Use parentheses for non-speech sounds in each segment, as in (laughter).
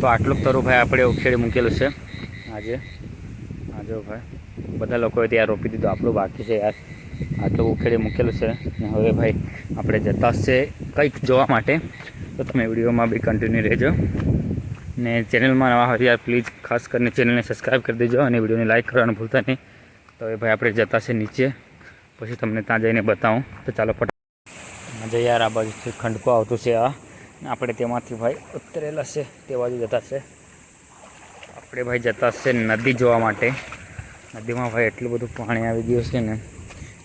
તો આટલું તરું ભાઈ. આપણે ઉખેડી મૂકેલું છે. આજે. આજે ભાઈ. બધા લોકોએ ત્યાં રોપી દીધું. આપણું બાકી છે યાર. આટલું ઉખેડી મૂકેલું છે. ને હવે ભાઈ, આપણે જતા છે કંઈક જોવા માટે. તો તમે વિડીયોમાં બી કન્ટિન્યુ રહેજો. ને ચેનલમાં નવા હોય યાર પ્લીઝ ખાસ કરીને ચેનલને સબસ્ક્રાઈબ કરી દેજો અને વિડીયોને લાઈક કરવાનું ભૂલતા નહીં. તો હવે ભાઈ, આપણે જતા છે નીચે. પછી તમને ત્યાં જઈને બતાવું. તો ચાલો, ફટ આજે યાર, આ બાજુથી ખંડકો આવતું છે, આ. આપણે તેમાંથી ભાઈ ઉતરેલા છે, તે બાજુ જતા છે. આપણે ભાઈ જતા છે નદી જોવા માટે. નદીમાં ભાઈ એટલું બધું પાણી આવી ગયું છે ને,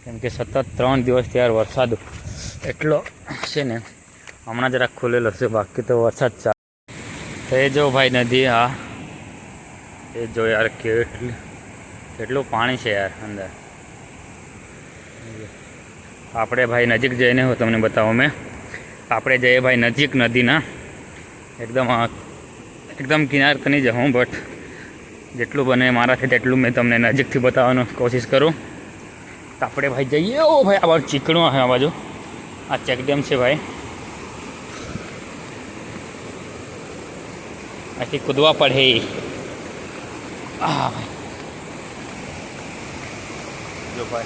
કેમ કે સતત ત્રણ દિવસ ત્યાર વરસાદ એટલો છે ને, હમણાં જરાક ખુલેલો છે, બાકી તો વરસાદ ચાલે તો એ જો ભાઈ નદી, હા. એ જો યાર કેટલું કેટલું પાણી છે યાર અંદર. આપણે ભાઈ નજીક જઈને હું તમને બતાવું, મેં. આપણે જઈએ ભાઈ નજીક નદીના, એકદમ એકદમ કિનાર કની જાઉં બટ જેટલું બને મારાથી તેટલું મેં તમને નજીકથી બતાવવાનો કોશિશ કરું. તો આપણે ભાઈ જઈએ. ઓ ભાઈ, આ બાજુ ચીકણું છે આ બાજુ. આ ચેકડેમ છે ભાઈ. આથી કૂદવા પડે. આ ભાઈ. જો ભાઈ.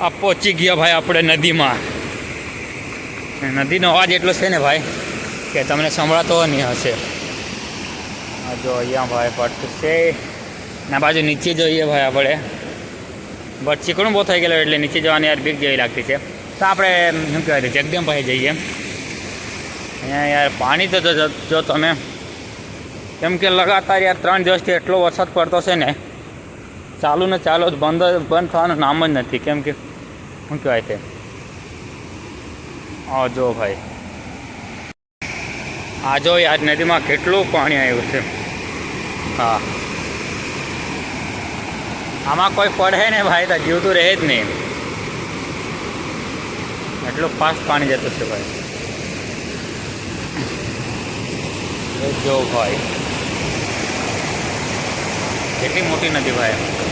આ પહોંચી ગયા ભાઈ આપણે નદીમાં. નદીનો અવાજ એટલો છે ને ભાઈ, કે તમને સંભળાતો નહીં હશે. જો અહીંયા ભાઈ પટ છે. ના, બાજુ નીચે જોઈએ ભાઈ આપણે. બટ ચીકણું બહુ થઈ ગયેલું એટલે નીચે જવાની યાર બીક જેવી લાગતી છે. તો આપણે, શું કહેવાય જગદમ ભાઈ જઈએ. અહીંયા યાર પાણી તો જો તમે, કેમ કે લગાતાર યાર ત્રણ દિવસથી એટલો વરસાદ પડતો છે ને, ચાલુ ને ચાલુ જ બંધ બંધ થવાનું નામ જ નથી. કેમ કે શું કહેવાય તે આ જો ભાઈ આ જો યાર નદીમાં કેટલું પાણી આવ્યું છે હા આમાં કોઈ પડે ને ભાઈ તો જીવતું રહે જ નહીં એટલું ફાસ્ટ પાણી જતું છે ભાઈ જો ભાઈ કેટલી મોટી નદી ભાઈ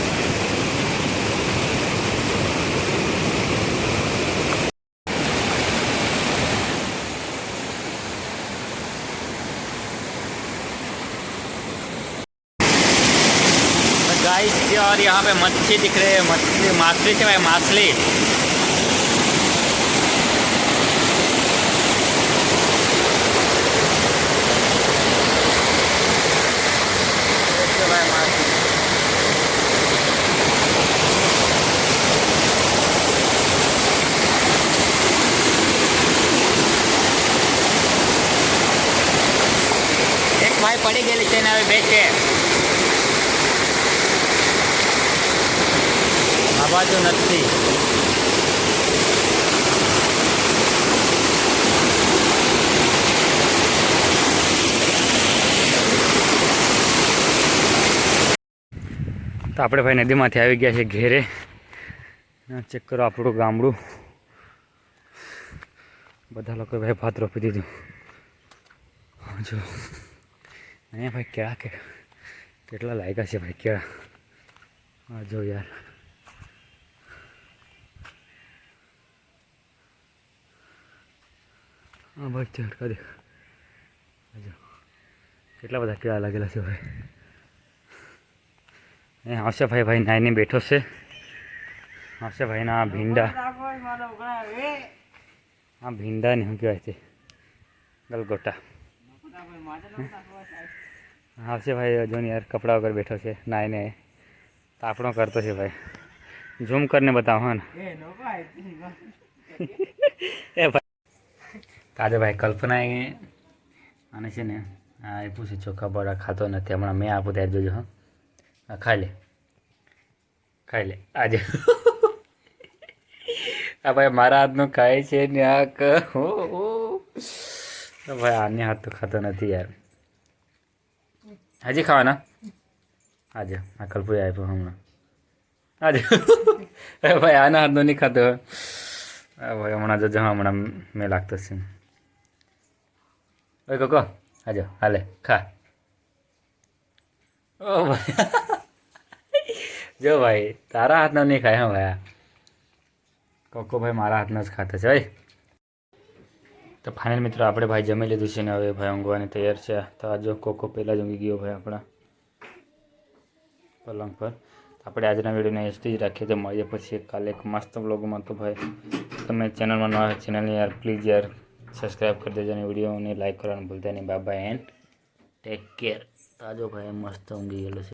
गाइस और यहाँ पे मच्छी दिख रहे हैं मछली माछली से भाई माछली देखिए भाई माछली એક ભાઈ પડી ગયેલી છે ને હવે બે આ નથી. તો આપણે ભાઈ નદીમાંથી આવી ગયા છે ઘેરે. ચેક કરો આપણું ગામડું. બધા લોકોએ ભાઈ ભાત રોપી દીધું. જો. અહીંયા ભાઈ કેળા કે કેટલા લાગ્યા છે ભાઈ કેળા. હા, જો યાર. હા ભાઈ ચડકા દેખ કેટલા બધા કેળા લાગેલા છે ભાઈ એ આવશે ભાઈ ભાઈ નાઈને બેઠો છે. આવશે ભાઈના ભીંડા. આ ભીંડા ને શું કહેવાય છે ગલગોટા. આવશે ભાઈ જો યાર કપડા વગર બેઠો છે. નાઈને તાપણો કરતો છે ભાઈ. ઝૂમ કરીને બતાવો હા ને? એ (laughs) ભાઈ. તાજે ભાઈ કલ્પના એ આને છે ને આ આપ્યું છે ચોખા બરા ખાતો નથી હમણાં મેં આપું ત્યારે જોજો હા. ખાઈ લે. ખાઈ લે. આજે. આ ભાઈ મારા હાથનું ખાય છે ને આ હો, હો. ભાઈ આને હાથ તો ખાતો નથી યાર. હજી ખાવાના? આજે. આ કલ્પુ આપ્યો હમણાં. આજે. (laughs) ભાઈ આના હાથનો નહીં ખાતો. ભાઈ હમણાં જો હમણાં મેં લાગતો છે. ઓય કોકો, આજો, હાલે, ખા. ઓ ભાઈ. જો ભાઈ, તારા હાથના નહીં ખાય, હા ભાઈ કોકો ભાઈ મારા હાથના જ ખાતા છે ભાઈ તો ફાઇનલ મિત્રો, આપણે ભાઈ જમી લીધું છે ને હવે ભાઈ ઊંઘવાની તૈયાર છે. તો આ જો કોકો પહેલાં જ ઊંઘી ગયો ભાઈ આપણા પલંગ પર. આપણે આજના વિડીયોને એસટી જ રાખીએ. તો મળીએ પછી કાલે એક મસ્ત બ્લોગમાં તો ભાઈ, તમે ચેનલમાં નવા ચેનલને યાર પ્લીઝ યાર સબસ્ક્રાઈબ કરી દેજો અને વિડીયોને લાઈક કરવાનું ભૂલતા નહીં. બાય એન્ડ ટેક કેર તાજો ભાઈ, મસ્ત ઊંઘી ગયેલો છે.